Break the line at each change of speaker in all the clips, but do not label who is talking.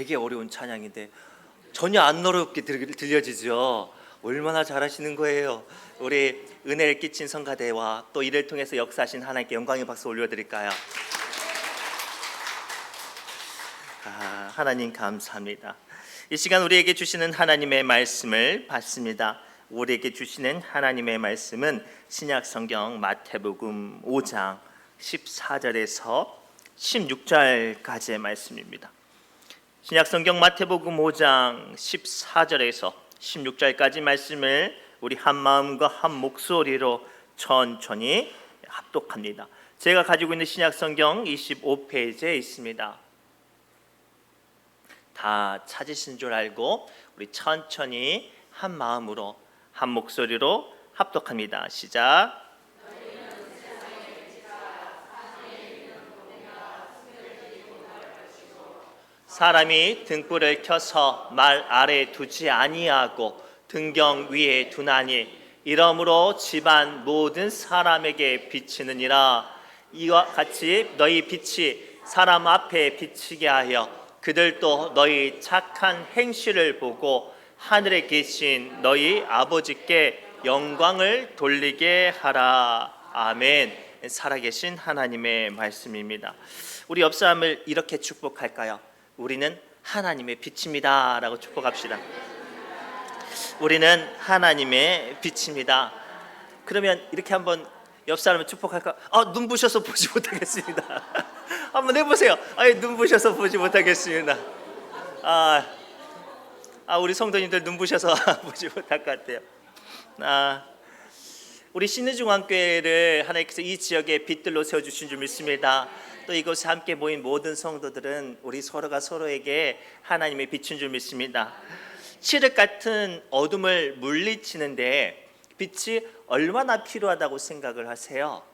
되게 어려운 찬양인데 전혀 안 어렵게 들, 들려지죠. 얼마나 잘하시는 거예요. 우리 은혜를 끼친 성가대와 또 이를 통해서 역사하신 하나님께 영광의 박수 올려드릴까요? 아, 하나님 감사합니다. 이 시간 우리에게 주시는 하나님의 말씀을 받습니다. 우리에게 주시는 하나님의 말씀은 신약 성경 마태복음 5장 14절에서 16절까지의 말씀입니다. 신약 성경 마태복음 5장 14절에서 16절까지 말씀을 우리 한 마음과 한 목소리로 천천히 합독합니다. 제가 가지고 있는 신약 성경 25페이지에 있습니다. 다 찾으신 줄 알고 우리 천천히 한 마음으로 한 목소리로 합독합니다. 시작. 사람이 등불을 켜서 말 아래 두지 아니하고 등경 위에 두나니 이러므로 집안 모든 사람에게 비치느니라. 이와 같이 너희 빛이 사람 앞에 비치게 하여 그들도 너희 착한 행실을 보고 하늘에 계신 너희 아버지께 영광을 돌리게 하라. 아멘. 살아계신 하나님의 말씀입니다. 우리 옆 사람을 이렇게 축복할까요? 우리는 하나님의 빛입니다 라고 축복합시다. 우리는 하나님의 빛입니다. 그러면 이렇게 한번 옆 사람을 축복할까? 아, 눈부셔서 보지 못하겠습니다. 한번 해보세요. 아예 눈부셔서 보지 못하겠습니다. 아, 아 우리 성도님들 눈부셔서 보지 못할 것 같아요. 아, 우리 신의중앙교회를 하나님께서 이 지역에 빛들로 세워주신 줄 믿습니다. 또 이곳에 함께 모인 모든 성도들은 우리 서로가 서로에게 하나님의 빛인 줄 믿습니다. 칠흑 같은 어둠을 물리치는데 빛이 얼마나 필요하다고 생각을 하세요?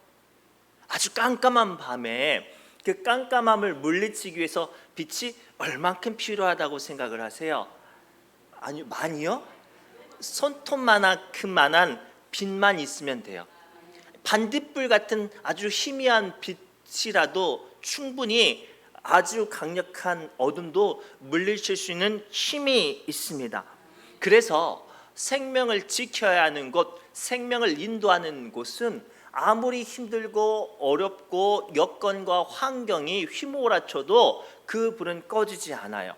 아주 깜깜한 밤에 그 깜깜함을 물리치기 위해서 빛이 얼만큼 필요하다고 생각을 하세요? 아니 많이요? 손톱만큼 만한 빛만 있으면 돼요. 반딧불 같은 아주 희미한 빛 이라도 충분히 아주 강력한 어둠도 물리칠 수 있는 힘이 있습니다. 그래서 생명을 지켜야 하는 곳, 생명을 인도하는 곳은 아무리 힘들고 어렵고 여건과 환경이 휘몰아쳐도 그 불은 꺼지지 않아요.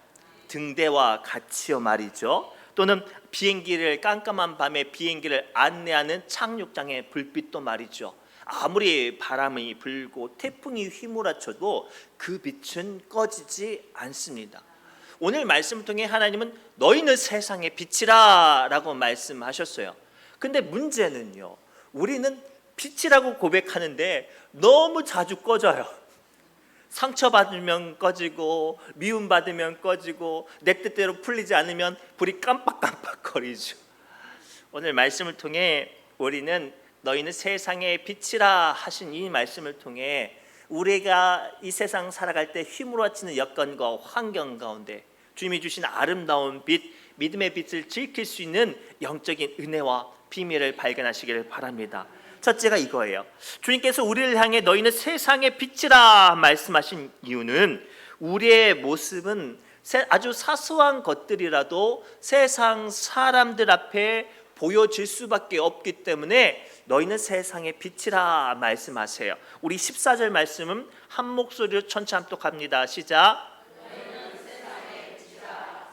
등대와 같이요 말이죠. 또는 비행기를 깜깜한 밤에 비행기를 안내하는 착륙장의 불빛도 말이죠. 아무리 바람이 불고 태풍이 휘몰아쳐도 그 빛은 꺼지지 않습니다. 오늘 말씀을 통해 하나님은 너희는 세상의 빛이라라고 말씀하셨어요. 근데 문제는요. 우리는 빛이라고 고백하는데 너무 자주 꺼져요. 상처받으면 꺼지고 미움 받으면 꺼지고 내 뜻대로 풀리지 않으면 불이 깜빡깜빡거리죠. 오늘 말씀을 통해 우리는 너희는 세상의 빛이라 하신 이 말씀을 통해 우리가 이 세상 살아갈 때 휘몰아치는 여건과 환경 가운데 주님이 주신 아름다운 빛, 믿음의 빛을 지킬 수 있는 영적인 은혜와 비밀을 발견하시기를 바랍니다. 첫째가 이거예요. 주님께서 우리를 향해 너희는 세상의 빛이라 말씀하신 이유는 우리의 모습은 아주 사소한 것들이라도 세상 사람들 앞에 보여질 수밖에 없기 때문에 너희는 세상의 빛이라 말씀하세요. 우리 14절 말씀은 한 목소리로 천천히 합독합니다. 시작.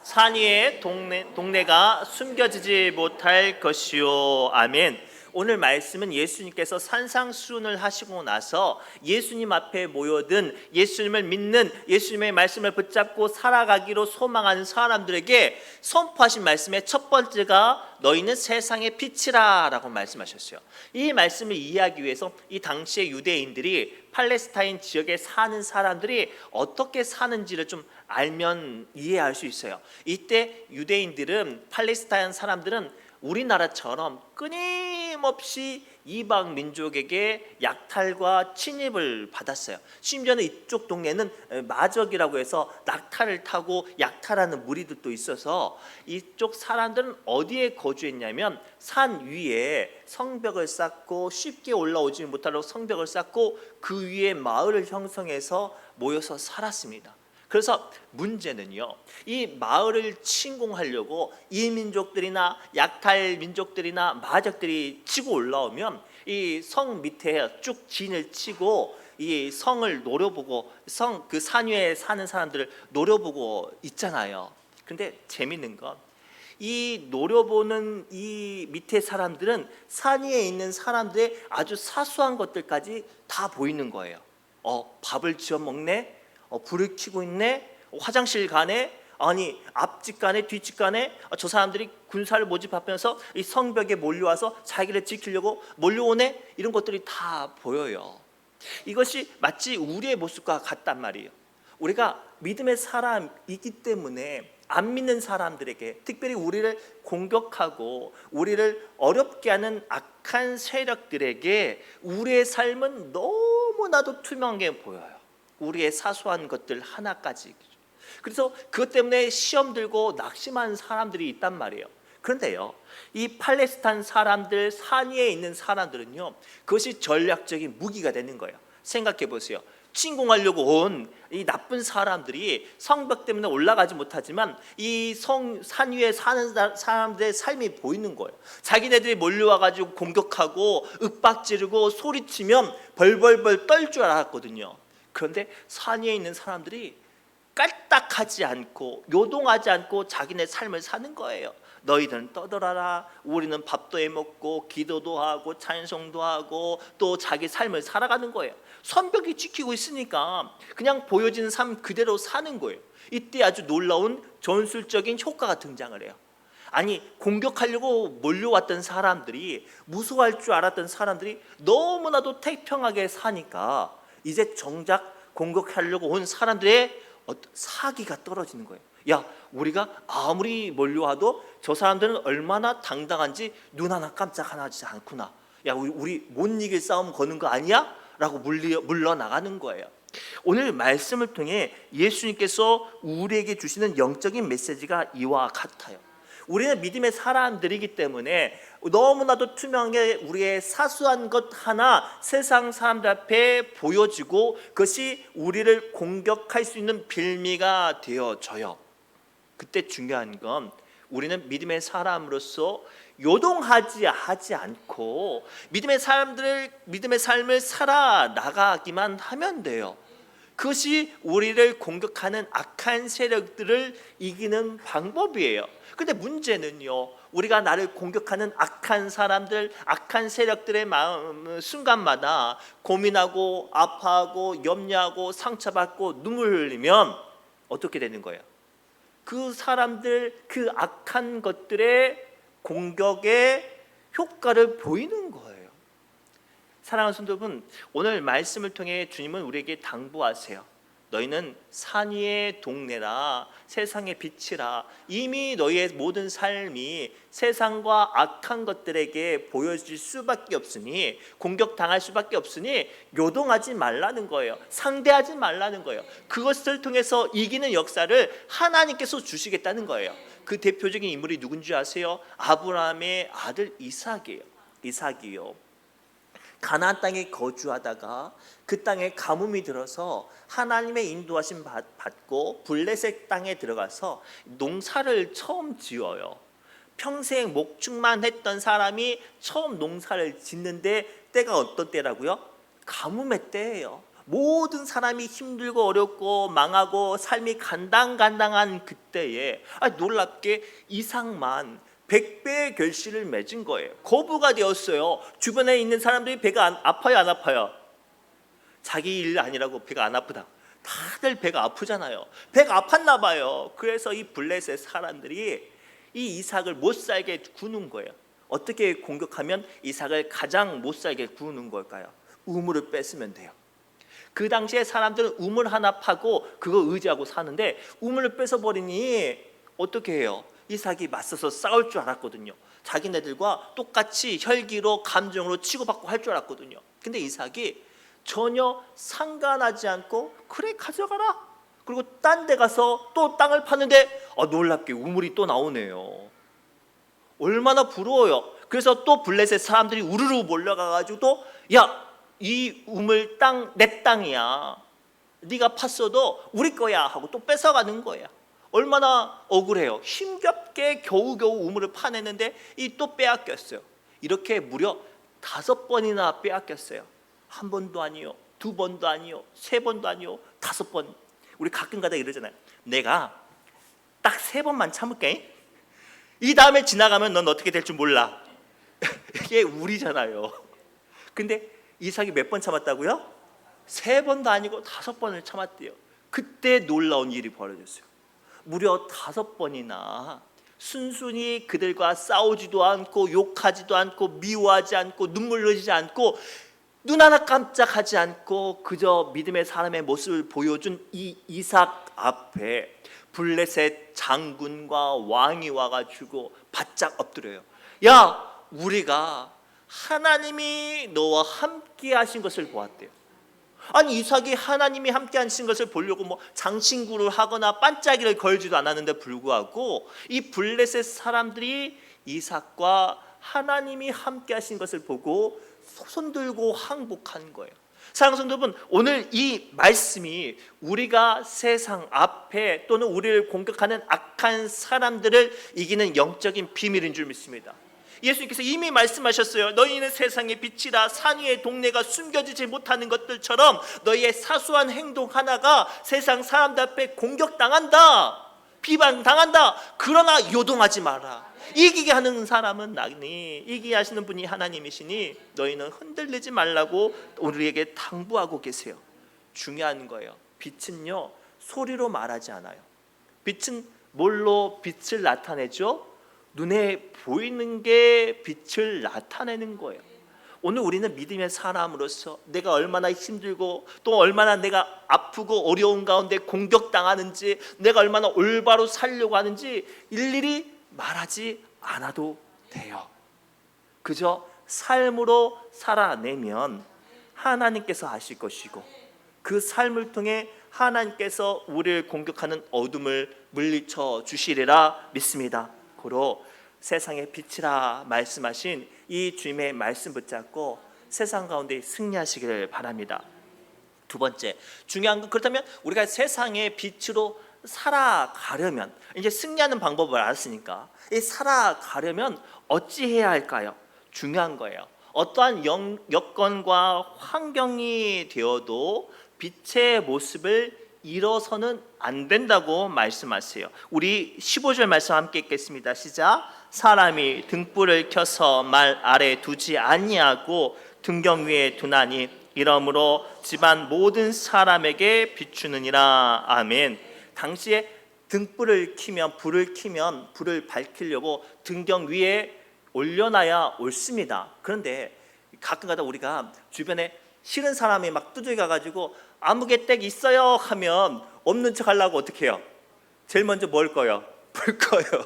산 위에 동네, 동네가 숨겨지지 못할 것이요. 아멘. 오늘 말씀은 예수님께서 산상수훈을 하시고 나서 예수님 앞에 모여든 예수님을 믿는 예수님의 말씀을 붙잡고 살아가기로 소망하는 사람들에게 선포하신 말씀의 첫 번째가 너희는 세상의 빛이라라고 말씀하셨어요. 이 말씀을 이해하기 위해서 이 당시의 유대인들이 팔레스타인 지역에 사는 사람들이 어떻게 사는지를 좀 알면 이해할 수 있어요. 이때 유대인들은 팔레스타인 사람들은 우리나라처럼 끊임없이 이방 민족에게 약탈과 침입을 받았어요. 심지어는 이쪽 동네는 마적이라고 해서 낙타를 타고 약탈하는 무리들도 있어서 이쪽 사람들은 어디에 거주했냐면 산 위에 성벽을 쌓고 쉽게 올라오지 못하도록 성벽을 쌓고 그 위에 마을을 형성해서 모여서 살았습니다. 그래서 문제는요. 이 마을을 침공하려고 이민족들이나 약탈 민족들이나 마적들이 치고 올라오면 이 성 밑에 쭉 진을 치고 이 성을 노려보고 성 그 산 위에 사는 사람들을 노려보고 있잖아요. 근데 재밌는 건 이 노려보는 이 밑에 사람들은 산 위에 있는 사람들의 아주 사소한 것들까지 다 보이는 거예요. 어, 밥을 지어 먹네. 어, 불을 켜고 있네. 어, 화장실 가네. 아니 앞집 가네 뒷집 가네 어, 저 사람들이 군사를 모집하면서 이 성벽에 몰려와서 자기를 지키려고 몰려오네 이런 것들이 다 보여요. 이것이 마치 우리의 모습과 같단 말이에요. 우리가 믿음의 사람이기 때문에 안 믿는 사람들에게 특별히 우리를 공격하고 우리를 어렵게 하는 악한 세력들에게 우리의 삶은 너무나도 투명하게 보여요. 우리의 사소한 것들 하나까지. 그래서 그것 때문에 시험 들고 낙심한 사람들이 있단 말이에요. 그런데요, 이 팔레스타인 사람들 산 위에 있는 사람들은요, 그것이 전략적인 무기가 되는 거예요. 생각해 보세요. 침공하려고 온 이 나쁜 사람들이 성벽 때문에 올라가지 못하지만 이 성 산 위에 사는 사- 사람들의 삶이 보이는 거예요. 자기네들이 몰려와 가지고 공격하고 윽박지르고 소리치면 벌벌벌 떨 줄 알았거든요. 그런데 산 위에 있는 사람들이 깔딱하지 않고 요동하지 않고 자기네 삶을 사는 거예요. 너희들은 떠들어라. 우리는 밥도 해 먹고 기도도 하고 찬송도 하고 또 자기 삶을 살아가는 거예요. 선벽이 지키고 있으니까 그냥 보여지는 삶 그대로 사는 거예요. 이때 아주 놀라운 전술적인 효과가 등장을 해요. 아니 공격하려고 몰려왔던 사람들이 무서워할 줄 알았던 사람들이 너무나도 태평하게 사니까 이제 정작 공격하려고 온 사람들의 어떤 사기가 떨어지는 거예요. 야, 우리가 아무리 몰려와도 저 사람들은 얼마나 당당한지 눈 하나 깜짝 하나 하지 않구나. 야, 우리 못 이길 싸움 거는 거 아니야? 라고 물려, 물러나가는 거예요. 오늘 말씀을 통해 예수님께서 우리에게 주시는 영적인 메시지가 이와 같아요. 우리는 믿음의 사람들이기 때문에 너무나도 투명하게 우리의 사소한 것 하나 세상 사람들 앞에 보여지고 그것이 우리를 공격할 수 있는 빌미가 되어져요. 그때 중요한 건 우리는 믿음의 사람으로서 요동하지 하지 않고 믿음의 사람들을 믿음의 삶을 살아 나가기만 하면 돼요. 그것이 우리를 공격하는 악한 세력들을 이기는 방법이에요. 근데 문제는요. 우리가 나를 공격하는 악한 사람들, 악한 세력들의 마음 순간마다 고민하고 아파하고 염려하고 상처받고 눈물 흘리면 어떻게 되는 거예요? 그 사람들 그 악한 것들의 공격의 효과를 보이는 거예요. 사랑하는 성도분, 오늘 말씀을 통해 주님은 우리에게 당부하세요. 너희는 산 위의 동네라 세상의 빛이라 이미 너희의 모든 삶이 세상과 악한 것들에게 보여질 수밖에 없으니 공격당할 수밖에 없으니 요동하지 말라는 거예요. 상대하지 말라는 거예요. 그것을 통해서 이기는 역사를 하나님께서 주시겠다는 거예요. 그 대표적인 인물이 누군지 아세요? 아브라함의 아들 이삭이에요. 이삭이요. 가나안 땅에 거주하다가 그 땅에 가뭄이 들어서 하나님의 인도하심 받- 받고 블레셋 땅에 들어가서 농사를 처음 지어요. 평생 목축만 했던 사람이 처음 농사를 짓는데 때가 어떤 때라고요? 가뭄의 때예요. 모든 사람이 힘들고 어렵고 망하고 삶이 간당간당한 그때에 아, 놀랍게 이상만 백배의 결실을 맺은 거예요. 거부가 되었어요. 주변에 있는 사람들이 배가 안, 아파요, 안 아파요? 자기 일 아니라고 배가 안 아프다. 다들 배가 아프잖아요. 배가 아팠나 봐요. 그래서 이 블레셋 사람들이 이 이삭을 못 살게 구는 거예요. 어떻게 공격하면 이삭을 가장 못 살게 구는 걸까요? 우물을 뺐으면 돼요. 그 당시에 사람들은 우물 하나 파고 그거 의지하고 사는데 우물을 뺏어 버리니 어떻게 해요? 이삭이 맞서서 싸울 줄 알았거든요. 자기네들과 똑같이 혈기로 감정으로 치고받고 할 줄 알았거든요. 근데 이삭이 전혀 상관하지 않고 그래 가져가라. 그리고 딴 데 가서 또 땅을 파는데 아, 놀랍게 우물이 또 나오네요. 얼마나 부러워요. 그래서 또 블레셋 사람들이 우르르 몰려가 가지고 또 야, 이 우물 땅 내 땅이야. 네가 팠어도 우리 거야 하고 또 뺏어가는 거야. 얼마나 억울해요. 힘겹게 겨우겨우 우물을 파냈는데 이 또 빼앗겼어요. 이렇게 무려 다섯 번이나 빼앗겼어요. 한 번도 아니요, 두 번도 아니요, 세 번도 아니요, 다섯 번. 우리 가끔가다 이러잖아요. 내가 딱 세 번만 참을게. 이 다음에 지나가면 넌 어떻게 될 줄 몰라. 이게 우리잖아요. 근데 이삭이 몇 번 참았다고요? 세 번도 아니고 다섯 번을 참았대요. 그때 놀라운 일이 벌어졌어요. 무려 다섯 번이나 순순히 그들과 싸우지도 않고 욕하지도 않고 미워하지 않고 눈물 흘리지 않고 눈 하나 깜짝하지 않고 그저 믿음의 사람의 모습을 보여준 이 이삭 앞에 블레셋 장군과 왕이 와가지고 바짝 엎드려요. 야, 우리가 하나님이 너와 함께 하신 것을 보았대요. 아니 이삭이 하나님이 함께 하신 것을 보려고 뭐 장신구를 하거나 반짝이를 걸지도 않았는데 불구하고 이 블레셋 사람들이 이삭과 하나님이 함께 하신 것을 보고 손 들고 항복한 거예요. 사랑하는 여러분, 오늘 이 말씀이 우리가 세상 앞에 또는 우리를 공격하는 악한 사람들을 이기는 영적인 비밀인 줄 믿습니다. 예수님께서 이미 말씀하셨어요. 너희는 세상의 빛이라 산 위의 동네가 숨겨지지 못하는 것들처럼 너희의 사소한 행동 하나가 세상 사람들 앞에 공격당한다. 비방당한다. 그러나 요동하지 마라. 이기게 하는 사람은 나니 이기게 하시는 분이 하나님이시니 너희는 흔들리지 말라고 우리에게 당부하고 계세요. 중요한 거예요. 빛은요 소리로 말하지 않아요. 빛은 뭘로 빛을 나타내죠? 눈에 보이는 게 빛을 나타내는 거예요. 오늘 우리는 믿음의 사람으로서 내가 얼마나 힘들고 또 얼마나 내가 아프고 어려운 가운데 공격당하는지 내가 얼마나 올바로 살려고 하는지 일일이 말하지 않아도 돼요. 그저 삶으로 살아내면 하나님께서 아실 것이고 그 삶을 통해 하나님께서 우리를 공격하는 어둠을 물리쳐 주시리라 믿습니다. 고로 세상의 빛이라 말씀하신 이 주님의 말씀 붙잡고 세상 가운데 승리하시기를 바랍니다. 두 번째 중요한 건 그렇다면 우리가 세상의 빛으로 살아가려면 이제 승리하는 방법을 알았으니까 이 살아가려면 어찌 해야 할까요? 중요한 거예요. 어떠한 영, 여건과 환경이 되어도 빛의 모습을 잃어서는 안 된다고 말씀하세요. 우리 15절 말씀 함께 읽겠습니다. 시작. 사람이 등불을 켜서 말 아래 두지 아니하고 등경 위에 두나니 이러므로 집안 모든 사람에게 비추느니라. 아멘. 당시에 등불을 키면 불을 키면 불을 밝히려고 등경 위에 올려놔야 옳습니다. 그런데 가끔가다 우리가 주변에 싫은 사람이 막 두들겨 가지고 아무개댁 있어요 하면 없는 척 하려고 어떻게 해요? 제일 먼저 뭘 거요? 불 거요.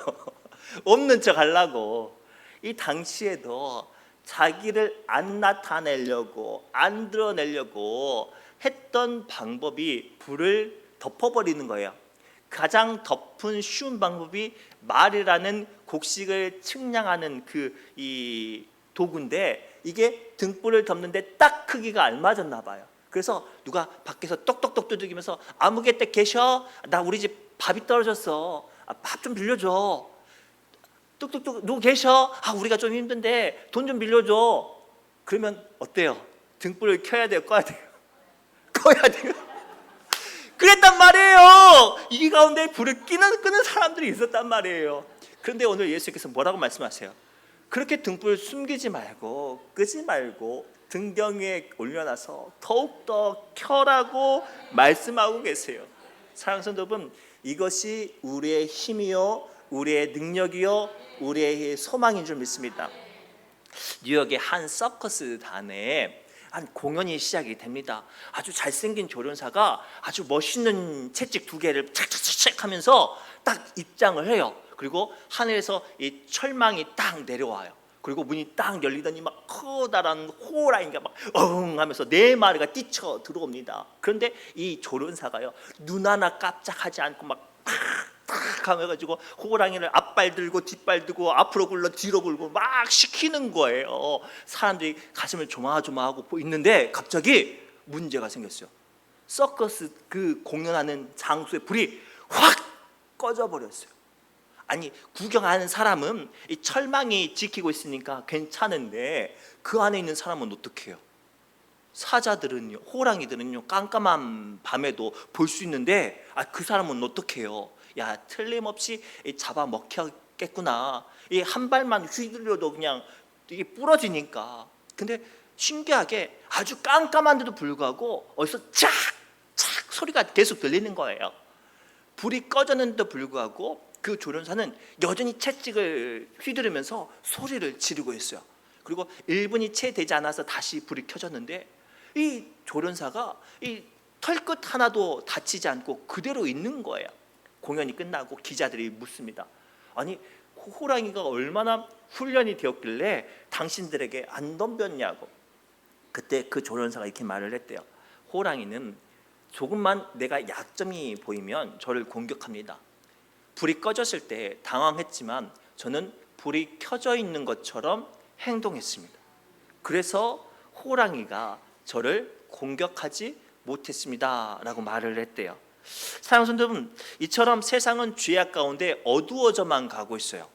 없는 척 하려고. 이 당시에도 자기를 안 나타내려고 안 드러내려고 했던 방법이 불을 덮어버리는 거예요. 가장 덮은 쉬운 방법이 말이라는 곡식을 측량하는 그 이 도구인데 이게 등불을 덮는데 딱 크기가 알맞았나 봐요. 그래서 누가 밖에서 똑똑똑 두들기면서 아무개 때 계셔? 나 우리 집 밥이 떨어졌어. 아, 밥좀 빌려줘. 뚝뚝뚝 누구 계셔? 아 우리가 좀 힘든데 돈 좀 빌려줘. 그러면 어때요? 등불을 켜야 돼요, 꺼야 돼요? 꺼야 돼요. 그랬단 말이에요. 이 가운데 불을 끼는 끄는 사람들이 있었단 말이에요. 그런데 오늘 예수께서 뭐라고 말씀하세요? 그렇게 등불 숨기지 말고 끄지 말고 등경 위에 올려놔서 더욱더 켜라고 말씀하고 계세요. 사랑하는 성도 여러분, 이것이 우리의 힘이요, 우리의 능력이요, 우리의 소망인 줄 믿습니다. 뉴욕의 한 서커스 단에 한 공연이 시작이 됩니다. 아주 잘생긴 조련사가 아주 멋있는 채찍 두 개를 착착착착 하면서 딱 입장을 해요. 그리고 하늘에서 이 철망이 딱 내려와요. 그리고 문이 딱 열리더니 막 커다란 호랑이가 막엉 하면서 네 마리가 뛰쳐 들어옵니다. 그런데 이 조련사가요 눈 하나 깜짝하지 않고 막 탁탁 하면가지고 호랑이를 앞발 들고 뒷발 들고 앞으로 굴러 뒤로 굴고 막 시키는 거예요. 사람들이 가슴을 조마조마하고 있는데 갑자기 문제가 생겼어요. 서커스 그 공연하는 장소에 불이 확 꺼져 버렸어요. 아니 구경하는 사람은 이 철망이 지키고 있으니까 괜찮은데 그 안에 있는 사람은 어떻게 해요? 사자들은요, 호랑이들은요, 깜깜한 밤에도 볼 수 있는데, 아, 그 사람은 어떻게 해요? 야, 틀림없이 이 잡아 먹혔겠구나. 이 한 발만 휘둘려도 그냥 이게 부러지니까. 근데 신기하게 아주 깜깜한데도 불구하고 어디서 쫙, 쫙 소리가 계속 들리는 거예요. 불이 꺼졌는데도 불구하고 그 조련사는 여전히 채찍을 휘두르면서 소리를 지르고 있어요. 그리고 1분이 채 되지 않아서 다시 불이 켜졌는데 이 조련사가 이 털끝 하나도 다치지 않고 그대로 있는 거예요. 공연이 끝나고 기자들이 묻습니다. 아니 호랑이가 얼마나 훈련이 되었길래 당신들에게 안 덤볐냐고. 그때 그 조련사가 이렇게 말을 했대요. 호랑이는 조금만 내가 약점이 보이면 저를 공격합니다. 불이 꺼졌을 때 당황했지만 저는 불이 켜져 있는 것처럼 행동했습니다. 그래서 호랑이가 저를 공격하지 못했습니다라고 말을 했대요. 사랑성도분 이처럼 세상은 죄악 가운데 어두워져만 가고 있어요.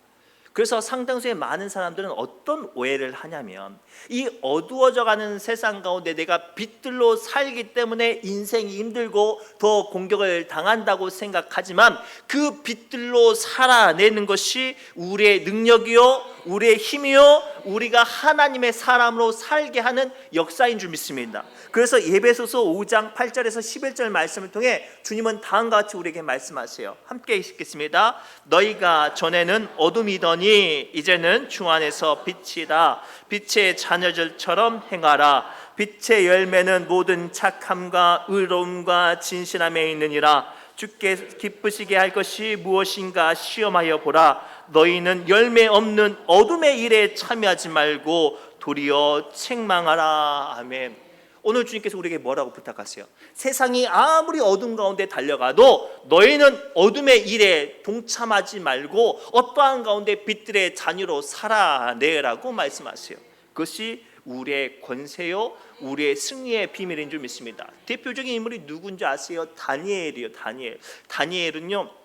그래서 상당수의 많은 사람들은 어떤 오해를 하냐면 이 어두워져 가는 세상 가운데 내가 빛들로 살기 때문에 인생이 힘들고 더 공격을 당한다고 생각하지만 그 빛들로 살아내는 것이 우리의 능력이요 우리의 힘이요 우리가 하나님의 사람으로 살게 하는 역사인 줄 믿습니다. 그래서 예배소서 5장 8절에서 11절 말씀을 통해 주님은 다음과 같이 우리에게 말씀하세요. 함께 읽겠습니다. 너희가 전에는 어둠이더니 이제는 주 안에서 빛이다. 빛의 자녀들처럼 행하라. 빛의 열매는 모든 착함과 의로움과 진실함에 있느니라. 주께 기쁘시게 할 것이 무엇인가 시험하여 보라. 너희는 열매 없는 어둠의 일에 참여하지 말고 도리어 책망하라. 아멘. 오늘 주님께서 우리에게 뭐라고 부탁하세요? 세상이 아무리 어둠 가운데 달려가도 너희는 어둠의 일에 동참하지 말고 어떠한 가운데 빛들의 자녀로 살아내라고 말씀하세요. 그것이 우리의 권세요, 우리의 승리의 비밀인 줄 믿습니다. 대표적인 인물이 누군지 아세요? 다니엘이요. 다니엘. 다니엘은요.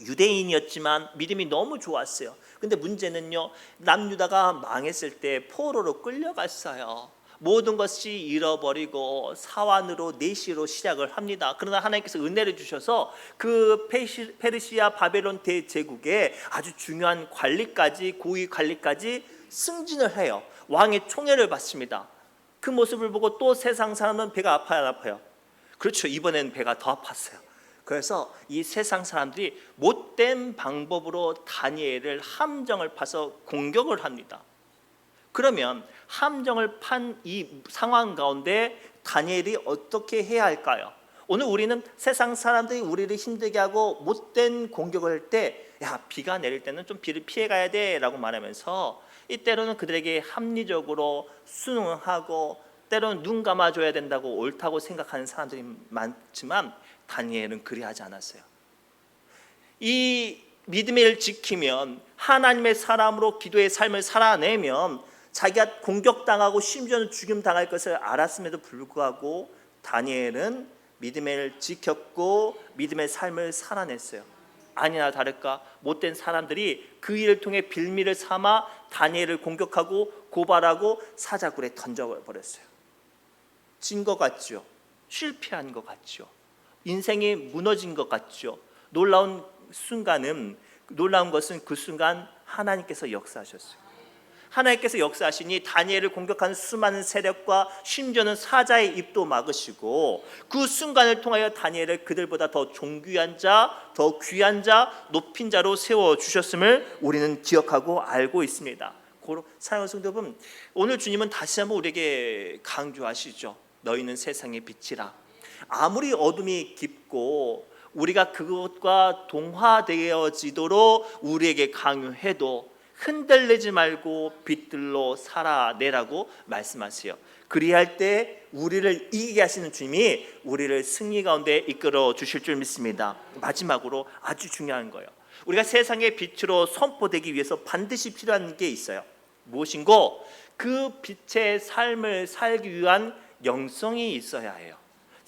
유대인이었지만 믿음이 너무 좋았어요. 근데 문제는요. 남유다가 망했을 때 포로로 끌려갔어요. 모든 것이 잃어버리고 사환으로 내시로 시작을 합니다. 그러나 하나님께서 은혜를 주셔서 그 페르시아 바벨론 대제국의 아주 중요한 관리까지 고위 관리까지 승진을 해요. 왕의 총애를 받습니다. 그 모습을 보고 또 세상 사람은 배가 아파요, 안 아파요? 그렇죠. 이번에는 배가 더 아팠어요. 그래서 이 세상 사람들이 못된 방법으로 다니엘을 함정을 파서 공격을 합니다. 그러면 함정을 판 이 상황 가운데 다니엘이 어떻게 해야 할까요? 오늘 우리는 세상 사람들이 우리를 힘들게 하고 못된 공격을 할 때 야 비가 내릴 때는 좀 비를 피해 가야 돼 라고 말하면서 이때로는 그들에게 합리적으로 순응하고 때로는 눈 감아줘야 된다고 옳다고 생각하는 사람들이 많지만 다니엘은 그리하지 않았어요. 이 믿음을 지키면 하나님의 사람으로 기도의 삶을 살아내면 자기가 공격당하고 심지어는 죽임 당할 것을 알았음에도 불구하고 다니엘은 믿음을 지켰고 믿음의 삶을 살아냈어요. 아니나 다를까 못된 사람들이 그 일을 통해 빌미를 삼아 다니엘을 공격하고 고발하고 사자굴에 던져 버렸어요. 진 것 같죠. 실패한 것 같죠. 인생이 무너진 것 같죠. 놀라운 순간은 놀라운 것은 그 순간 하나님께서 역사하셨어요. 하나님께서 역사하시니 다니엘을 공격한 수많은 세력과 심지어는 사자의 입도 막으시고 그 순간을 통하여 다니엘을 그들보다 더 존귀한 자, 더 귀한 자, 높인 자로 세워 주셨음을 우리는 기억하고 알고 있습니다. 사랑하는 성도분, 오늘 주님은 다시 한번 우리에게 강조하시죠. 너희는 세상의 빛이라. 아무리 어둠이 깊고 우리가 그것과 동화되어지도록 우리에게 강요해도 흔들리지 말고 빛들로 살아내라고 말씀하세요. 그리할 때 우리를 이기게 하시는 주님이 우리를 승리 가운데 이끌어 주실 줄 믿습니다. 마지막으로 아주 중요한 거예요. 우리가 세상의 빛으로 선포되기 위해서 반드시 필요한 게 있어요. 무엇인고 그 빛의 삶을 살기 위한 영성이 있어야 해요.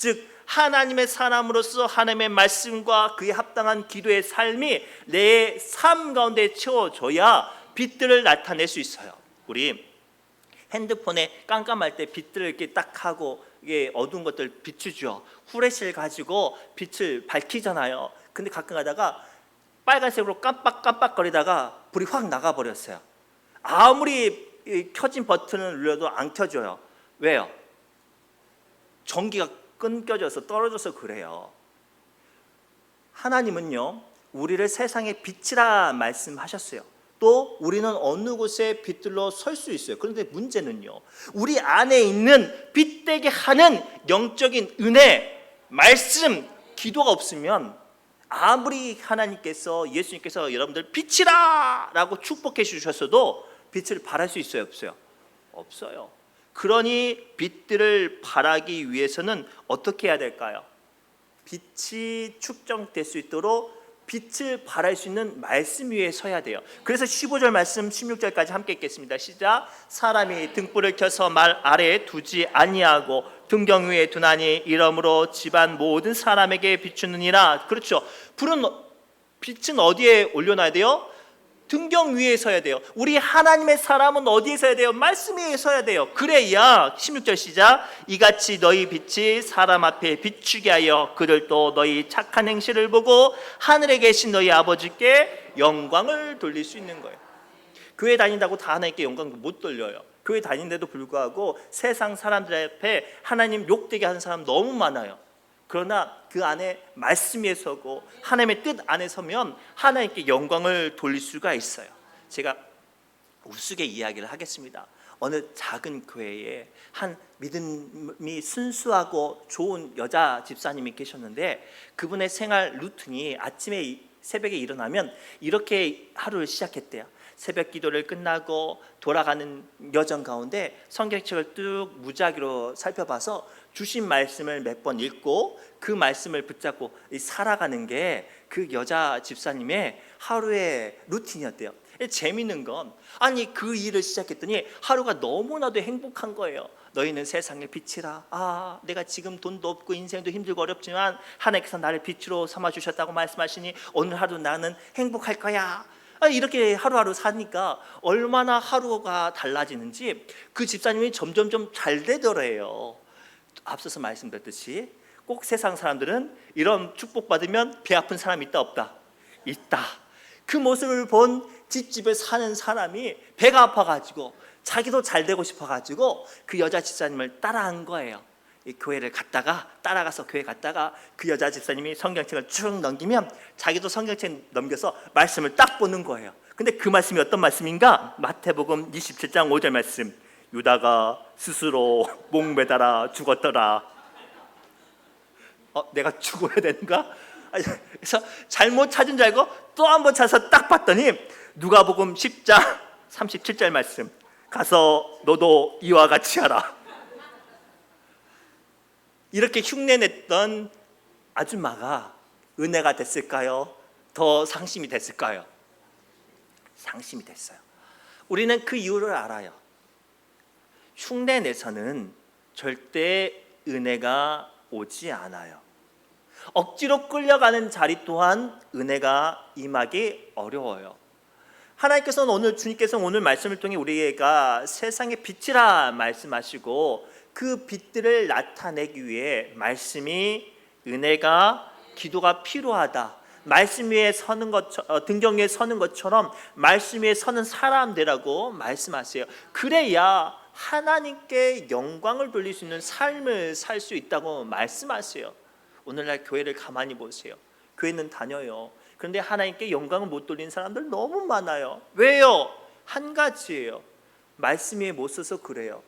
즉 하나님의 사람으로서 하나님의 말씀과 그에 합당한 기도의 삶이 내 삶 가운데 채워져야 빛들을 나타낼 수 있어요. 우리 핸드폰에 깜깜할 때 빛들을 이렇게 딱 하고 이게 어두운 것들 비추죠. 후레쉬를 가지고 빛을 밝히잖아요. 근데 가끔 가다가 빨간색으로 깜빡깜빡거리다가 불이 확 나가 버렸어요. 아무리 이 켜진 버튼을 눌러도 안 켜져요. 왜요? 전기가 끊겨져서 떨어져서 그래요. 하나님은요, 우리를 세상의 빛이라 말씀하셨어요. 또 우리는 어느 곳에 빛들로 설 수 있어요. 그런데 문제는요, 우리 안에 있는 빛되게 하는 영적인 은혜, 말씀, 기도가 없으면 아무리 하나님께서 예수님께서 여러분들 빛이라라고 축복해 주셨어도 빛을 발할 수 있어요, 없어요? 없어요. 그러니 빛들을 발하기 위해서는 어떻게 해야 될까요? 빛이 축정될 수 있도록 빛을 발할 수 있는 말씀 위에 서야 돼요. 그래서 15절 말씀 16절까지 함께 읽겠습니다. 시작. 사람이 등불을 켜서 말 아래에 두지 아니하고 등경 위에 두나니 이러므로 집안 모든 사람에게 비추느니라. 그렇죠. 불은 빛은 어디에 올려놔야 돼요? 등경 위에 서야 돼요. 우리 하나님의 사람은 어디에 서야 돼요? 말씀 위에 서야 돼요. 그래야 16절 시작 이같이 너희 빛이 사람 앞에 비추게 하여 그들도 너희 착한 행실을 보고 하늘에 계신 너희 아버지께 영광을 돌릴 수 있는 거예요. 교회 다닌다고 다 하나님께 영광 못 돌려요. 교회 다니는데도 불구하고 세상 사람들 앞에 하나님 욕되게 하는 사람 너무 많아요. 그러나 그 안에 말씀 위에 서고 하나님의 뜻 안에 서면 하나님께 영광을 돌릴 수가 있어요. 제가 우스개 이야기를 하겠습니다. 어느 작은 교회에 한 믿음이 순수하고 좋은 여자 집사님이 계셨는데 그분의 생활 루틴이 아침에 이- 새벽에 일어나면 이렇게 하루를 시작했대요. 새벽 기도를 끝나고 돌아가는 여정 가운데 성경책을 쭉 무작위로 살펴봐서 주신 말씀을 몇 번 읽고 그 말씀을 붙잡고 이 살아가는 게 그 여자 집사님의 하루의 루틴이었대요. 재미있는 건 아니 그 일을 시작했더니 하루가 너무나도 행복한 거예요. 너희는 세상의 빛이라. 아, 내가 지금 돈도 없고 인생도 힘들고 어렵지만 하나님께서 나를 빛으로 삼아 주셨다고 말씀하시니 오늘 하루 나는 행복할 거야. 아, 이렇게 하루하루 사니까 얼마나 하루가 달라지는지 그 집사님이 점점점 잘 되더래요. 앞서서 말씀드렸듯이 꼭 세상 사람들은 이런 축복 받으면 배 아픈 사람 있다 없다 있다. 그 모습을 본 집집에 사는 사람이 배가 아파가지고 자기도 잘 되고 싶어가지고 그 여자 집사님을 따라한 거예요. 이 교회를 갔다가 따라가서 교회 갔다가 그 여자 집사님이 성경책을 쭉 넘기면 자기도 성경책 넘겨서 말씀을 딱 보는 거예요. 근데 그 말씀이 어떤 말씀인가? 마태복음 27장 5절 말씀. 유다가 스스로 목 매달아 죽었더라. 어, 내가 죽어야 되는가? 그래서 잘못 찾은 줄 알고 또 한 번 찾아서 딱 봤더니 누가복음 10장 37절 말씀. 가서 너도 이와 같이 하라. 이렇게 흉내냈던 아줌마가 은혜가 됐을까요? 더 상심이 됐을까요? 상심이 됐어요. 우리는 그 이유를 알아요. 흉내 내서는 절대 은혜가 오지 않아요. 억지로 끌려가는 자리 또한 은혜가 임하기 어려워요. 하나님께서는 오늘 주님께서는 오늘 말씀을 통해 우리가 세상의 빛이라 말씀하시고 그 빛들을 나타내기 위해 말씀이 은혜가 기도가 필요하다. 말씀 위에 서는 것 어, 등경 위에 서는 것처럼 말씀 위에 서는 사람들라고 말씀하세요. 그래야 하나님께 영광을 돌릴 수 있는 삶을 살 수 있다고 말씀하세요. 오늘날 교회를 가만히 보세요. 교회는 다녀요. 그런데 하나님께 영광을 못 돌리는 사람들 너무 많아요. 왜요? 한 가지예요. 말씀 위에 못 서서 그래요.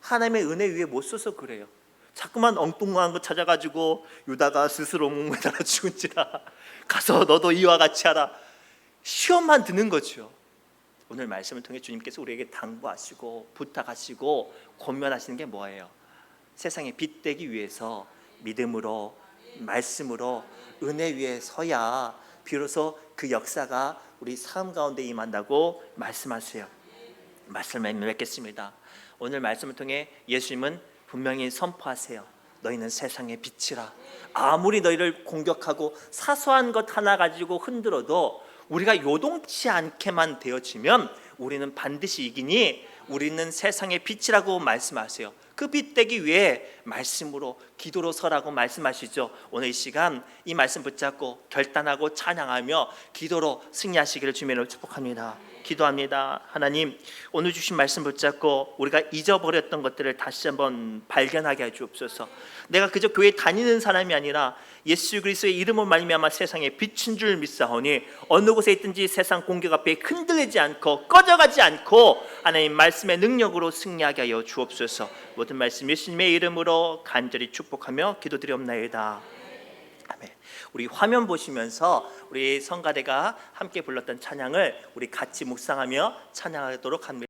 하나님의 은혜 위에 못 서서 그래요. 자꾸만 엉뚱한 거 찾아가지고 유다가 스스로 목매달아 죽은지라 가서 너도 이와 같이 하라 시험만 드는 거죠. 오늘 말씀을 통해 주님께서 우리에게 당부하시고 부탁하시고 권면하시는 게 뭐예요? 세상에 빛되기 위해서 믿음으로 말씀으로 은혜 위에 서야 비로소 그 역사가 우리 삶 가운데 임한다고 말씀하세요. 말씀을 맺겠습니다. 오늘 말씀을 통해 예수님은 분명히 선포하세요. 너희는 세상의 빛이라. 아무리 너희를 공격하고 사소한 것 하나 가지고 흔들어도 우리가 요동치 않게만 되어지면 우리는 반드시 이기니 우리는 세상의 빛이라고 말씀하세요. 그 빛 되기 위해 말씀으로 기도로 서라고 말씀하시죠. 오늘 이 시간 이 말씀 붙잡고 결단하고 찬양하며 기도로 승리하시기를 주님으로 축복합니다. 기도합니다. 하나님, 오늘 주신 말씀 붙잡고 우리가 잊어버렸던 것들을 다시 한번 발견하게 해 주옵소서. 내가 그저 교회 다니는 사람이 아니라 예수 그리스도의 이름을 말미암아 세상에 비친 줄 믿사오니 어느 곳에 있든지 세상 공격 앞에 흔들리지 않고 꺼져가지 않고 하나님 말씀의 능력으로 승리하게 하여 주옵소서. 모든 말씀 예수님의 이름으로 간절히 축복하며 기도드리옵나이다. 우리 화면 보시면서 우리 성가대가 함께 불렀던 찬양을 우리 같이 묵상하며 찬양하도록 합니다.